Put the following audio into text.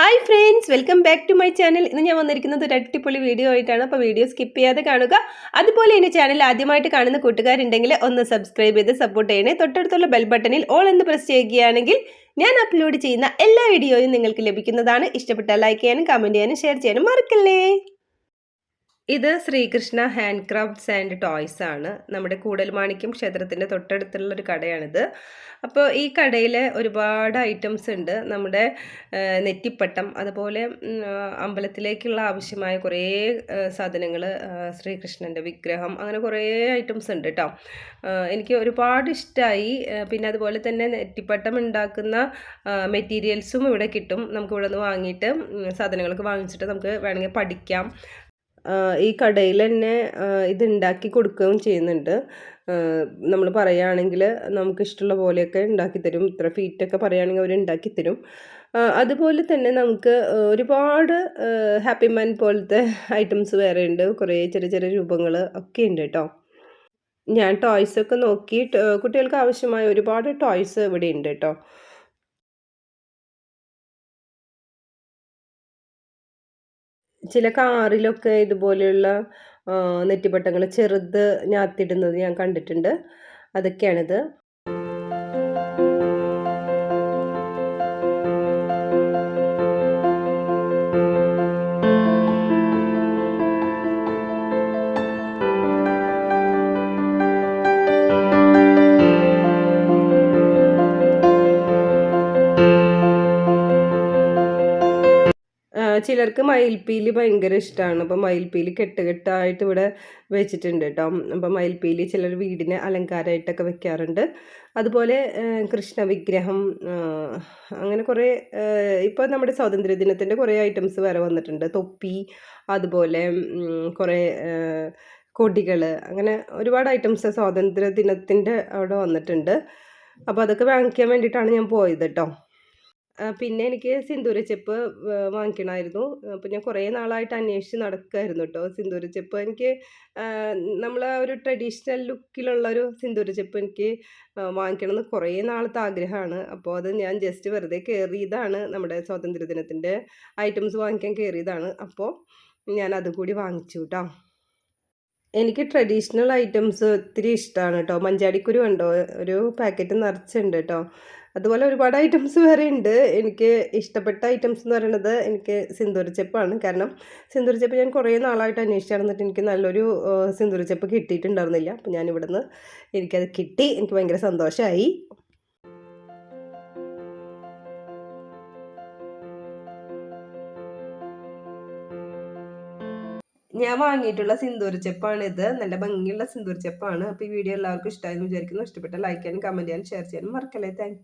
Hi friends welcome back to my channel ഇന്ന് ഞാൻ വന്നിരിക്കുന്നത് ഒരു അടിപൊളി വീഡിയോ ആയിട്ടാണ്. അപ്പോൾ വീഡിയോ സ്കിപ്പ് ചെയ്യാതെ കാണുക. അതുപോലെ എന്റെ ചാനൽ ആദ്യമായിട്ട് കാണുന്ന കൂട്ടുകാരുണ്ടെങ്കിൽ ഒന്ന് സബ്സ്ക്രൈബ് ചെയ്ത് സപ്പോർട്ട് ചെയ്യണേ. തൊട്ടടുത്തുള്ള ബെൽ ബട്ടണിൽ ഓൾ എന്ന് പ്രസ് ചെയ്യുകയാണെങ്കിൽ ഞാൻ അപ്ലോഡ് ചെയ്യുന്ന എല്ലാ വീഡിയോയും നിങ്ങൾക്ക് ലഭിക്കുന്നതാണ്. ഇഷ്ടപ്പെട്ടാൽ ലൈക്ക് ചെയ്യാനും കമന്റ് ചെയ്യാനും ഷെയർ ചെയ്യാനും മറക്കല്ലേ? ഇത് Sreekrishna hand crafts and toys ആണ്. നമ്മുടെ കൂടൽമാണിക്യം ക്ഷേത്രത്തിന്റെ തൊട്ടടുത്തുള്ള ഒരു കടയാണിത്. അപ്പോൾ ഈ കടയിൽ ഒരുപാട് ഐറ്റംസ് ഉണ്ട്. നമ്മുടെ നെറ്റിപ്പട്ടം അതുപോലെ അമ്പലത്തിലേക്കുള്ള ആവശ്യമായ കുറേ സാധനങ്ങൾ ശ്രീകൃഷ്ണന്റെ വിഗ്രഹം അങ്ങനെ കുറേ ഐറ്റംസ് ഉണ്ട് കേട്ടോ എനിക്ക് ഒരുപാട് ഇഷ്ടമായി പിന്നെ അതുപോലെ തന്നെ നെറ്റിപ്പട്ടം ഉണ്ടാക്കുന്ന മെറ്റീരിയൽസും ഇവിടെ കിട്ടും. നമുക്ക് ഇവിടെ നിന്ന് വാങ്ങിയിട്ട് സാധനങ്ങളൊക്കെ വാങ്ങിച്ചിട്ട് നമുക്ക് വേണമെങ്കിൽ പഠിക്കാം. ഈ കടയിൽ തന്നെ ഇത് ഉണ്ടാക്കി കൊടുക്കുകയും ചെയ്യുന്നുണ്ട്. നമ്മൾ പറയുകയാണെങ്കിൽ നമുക്ക് ഇഷ്ടമുള്ള പോലെയൊക്കെ ഉണ്ടാക്കി തരും ഇത്ര ഫീറ്റൊക്കെ പറയുകയാണെങ്കിൽ അവർ ഉണ്ടാക്കി തരും അതുപോലെ തന്നെ നമുക്ക് ഒരുപാട് ഹാപ്പി മാൻ പോലത്തെ ഐറ്റംസ് വേറെ ഉണ്ട്. കുറേ ചെറിയ ചെറിയ രൂപങ്ങൾ ഒക്കെ ഉണ്ട് കേട്ടോ. ഞാൻ ടോയ്സൊക്കെ നോക്കി കുട്ടികൾക്ക് ആവശ്യമായ ഒരുപാട് ടോയ്സ് ഇവിടെ ഉണ്ട് കേട്ടോ. ചില കാറിലൊക്കെ ഇതുപോലെയുള്ള നെറ്റിപ്പട്ടങ്ങൾ ചെറുത് ഞാത്തിടുന്നത് ഞാൻ കണ്ടിട്ടുണ്ട്. അതൊക്കെയാണിത്. ചിലർക്ക് മയിൽപ്പീലി ഭയങ്കര ഇഷ്ടമാണ് അപ്പോൾ മയിൽപ്പീലി കെട്ട് കെട്ടായിട്ട് ഇവിടെ വെച്ചിട്ടുണ്ട് കേട്ടോ അപ്പോൾ മയിൽപ്പീലി ചിലർ വീടിന് അലങ്കാരമായിട്ടൊക്കെ വെക്കാറുണ്ട്. അതുപോലെ കൃഷ്ണ വിഗ്രഹം അങ്ങനെ കുറേ ഇപ്പോൾ നമ്മുടെ സ്വാതന്ത്ര്യ ദിനത്തിന്റെ കുറേ ഐറ്റംസ് വരെ വന്നിട്ടുണ്ട്. തൊപ്പി അതുപോലെ കുറേ കൊടികൾ അങ്ങനെ ഒരുപാട് ഐറ്റംസ് സ്വാതന്ത്ര്യ ദിനത്തിന്റെ അവിടെ വന്നിട്ടുണ്ട്. അപ്പോൾ അതൊക്കെ വാങ്ങിക്കാൻ വേണ്ടിയിട്ടാണ് ഞാൻ പോയത് കേട്ടോ പിന്നെ എനിക്ക് സിന്ദൂര ചെപ്പ് വാങ്ങിക്കണമായിരുന്നു. അപ്പോൾ ഞാൻ കുറേ നാളായിട്ട് അന്വേഷിച്ച് നടക്കുമായിരുന്നു കേട്ടോ സിന്ദൂര ചെപ്പ്. എനിക്ക് നമ്മൾ ഒരു ട്രഡീഷണൽ ലുക്കിലുള്ളൊരു സിന്ദൂര ചെപ്പ് എനിക്ക് വാങ്ങിക്കണം എന്ന് കുറേ നാളത്തെ ആഗ്രഹമാണ്. അപ്പോൾ അത് ഞാൻ ജസ്റ്റ് വെറുതെ കയറിയതാണ് നമ്മുടെ സ്വാതന്ത്ര്യ ദിനത്തിന്റെ ഐറ്റംസ് വാങ്ങിക്കാൻ കയറിയതാണ് അപ്പോൾ ഞാൻ അതും കൂടി വാങ്ങിച്ചു കേട്ടോ എനിക്ക് ട്രഡീഷണൽ ഐറ്റംസ് ഒത്തിരി ഇഷ്ടമാണ് കേട്ടോ മഞ്ചാടിക്കുരു ഉണ്ടോ ഒരു പാക്കറ്റ് നിറച്ചുണ്ട് കേട്ടോ അതുപോലെ ഒരുപാട് ഐറ്റംസ് വേറെ ഉണ്ട്. എനിക്ക് ഇഷ്ടപ്പെട്ട ഐറ്റംസ് എന്ന് പറയുന്നത് എനിക്ക് സിന്ദൂരച്ചെപ്പാണ് കാരണം സിന്ദൂരച്ചെപ്പ് ഞാൻ കുറേ നാളായിട്ട് അന്വേഷിച്ചിരുന്നിട്ട് എനിക്ക് നല്ലൊരു സിന്ദൂരച്ചെപ്പ് കിട്ടിയിട്ടുണ്ടായിരുന്നില്ല. അപ്പോൾ ഞാൻ ഇവിടുന്ന് എനിക്കത് കിട്ടി. എനിക്ക് ഭയങ്കര സന്തോഷമായി ഞാൻ വാങ്ങിയിട്ടുള്ള സിന്ദൂർ ചെപ്പാണ് ഇത്. നല്ല ഭംഗിയുള്ള സിന്ദൂർ ചെപ്പാണ്. അപ്പോൾ ഈ വീഡിയോ എല്ലാവർക്കും ഇഷ്ടമായെന്ന് വിചാരിക്കുന്നു. ഇഷ്ടപ്പെട്ട ലൈക്ക് ചെയ്യാനും കമന്റ് ചെയ്യാനും ഷെയർ ചെയ്യാനും മറക്കല്ലേ. താങ്ക്